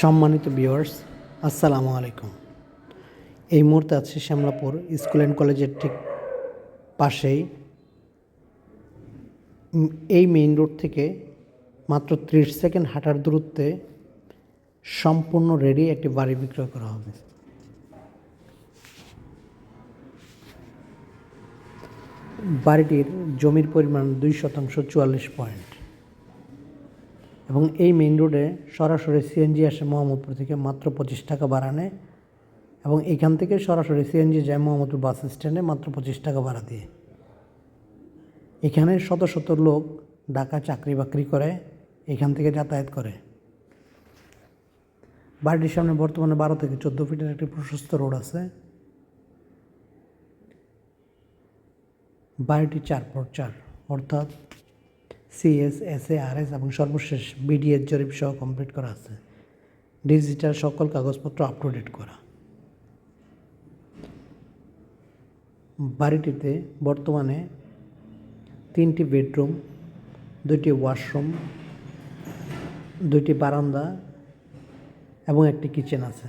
সম্মানিত ভিউয়ার্স আসসালামু আলাইকুম। এই মুহূর্তে আছি শ্যামলাপুর স্কুল অ্যান্ড কলেজের ঠিক পাশেই। এই মেইন রোড থেকে মাত্র ত্রিশ সেকেন্ড হাঁটার দূরত্বে সম্পূর্ণ রেডি একটি বাড়ি বিক্রয় করা হবে। বাড়িটির জমির পরিমাণ দুই শতাংশ চুয়াল্লিশ পয়েন্ট এবং এই মেইন রোডে সরাসরি সিএনজি আসে মোহাম্মদপুর থেকে মাত্র পঁচিশ টাকা বাড়ানে এবং এখান থেকে সরাসরি সিএনজি যায় মোহাম্মদপুর বাস স্ট্যান্ডে মাত্র পঁচিশ টাকা ভাড়া দিয়ে। এখানে শত শত লোক ঢাকা চাকরি বাকরি করে, এখান থেকে যাতায়াত করে। বাড়িটির সামনে বর্তমানে বারো থেকে চোদ্দ ফিটের একটি প্রশস্ত রোড আছে। বাড়িটি চার পর চার অর্থাৎ CS S A R S এবং সর্বশেষ বিডিএস জরিপ সহ কমপ্লিট করা আছে। ডিজিটাল সকল কাগজপত্র আপ টু ডেট করা। বাড়িটিতে বর্তমানে তিনটি বেডরুম, দুটি ওয়াশরুম, দুটি বারান্দা এবং একটি কিচেন আছে।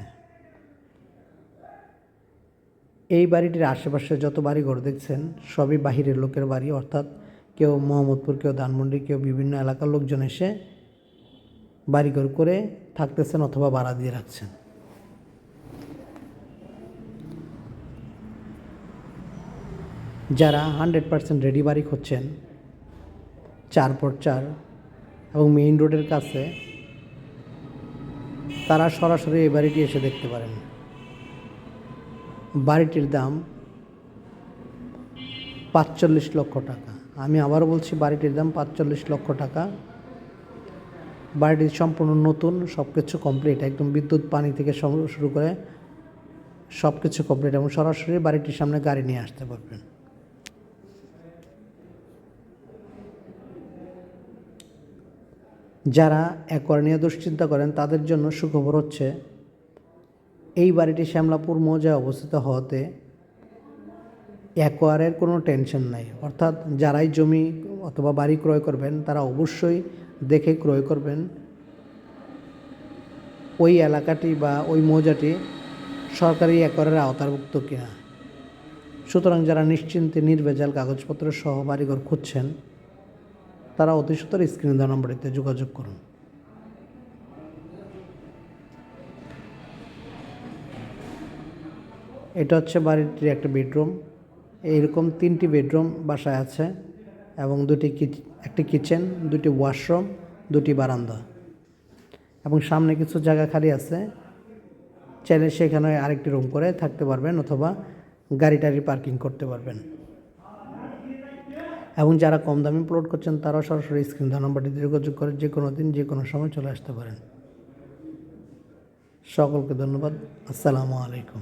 এই বাড়িটির আশেপাশে যত বাড়ি ঘর দেখছেন, সবই বাহিরের লোকের বাড়ি, অর্থাৎ কেউ মোহাম্মদপুর, কেউ ধানমন্ডি, কেউ বিভিন্ন এলাকার লোকজন এসে বাড়িঘর করে থাকতেছেন অথবা ভাড়া দিয়ে রাখছেন। যারা হান্ড্রেড পার্সেন্ট রেডি বাড়ি খুঁজছেন, চার পর চার এবং মেইন রোডের কাছে, তারা সরাসরি এই বাড়িটি এসে দেখতে পারেন। বাড়িটির দাম পাঁচচল্লিশ লক্ষ টাকা। আমি আবার বলছি, বাড়িটির দাম পাঁচচল্লিশ লক্ষ টাকা। বাড়িটি সম্পূর্ণ নতুন সব কিছু কমপ্লিট একদম বিদ্যুৎ, পানি থেকে শুরু করে সব কিছু কমপ্লিট এবং সরাসরি বাড়িটির সামনে গাড়ি নিয়ে আসতে পারবেন। যারা একর নিয়ে দুশ্চিন্তা করেন, তাদের জন্য সুখবর হচ্ছে, এই বাড়িটি শ্যামলাপুর মৌজায় অবস্থিত হওয়াতে অ্যাকোয়ারের কোনো টেনশন নাই। অর্থাৎ যারাই জমি অথবা বাড়ি ক্রয় করবেন, তারা অবশ্যই দেখে ক্রয় করবেন। ওই এলাকাটি বা ওই মৌজাটি সরকারি অ্যাকোয়ারের আওতাভুক্ত কিনা। সুতরাং যারা নিশ্চিন্তে নির্ভেজাল কাগজপত্র সহ বাড়িঘর খুঁজছেন, তারা অতি সত্তর স্ক্রিনে দেওয়া নম্বরটিতে যোগাযোগ করুন। এটা হচ্ছে বাড়িটির একটা বেডরুম। এইরকম তিনটি বেডরুম বাসায় আছে এবং দুটি একটি কিচেন, দুটি ওয়াশরুম, দুটি বারান্দা। এবং সামনে কিছু জায়গা খালি আছে। চাইলে সেখানে আরেকটি রুম করে থাকতে পারবেন অথবা গাড়ি টাড়ি পার্কিং করতে পারবেন। এবং যারা কম দামি প্লট করছেন, তারাও সরাসরি স্ক্রিন নম্বরটিতে যোগাযোগ করে যে কোনো দিন যে কোনো সময় চলে আসতে পারেন। সকলকে ধন্যবাদ। আসসালামু আলাইকুম।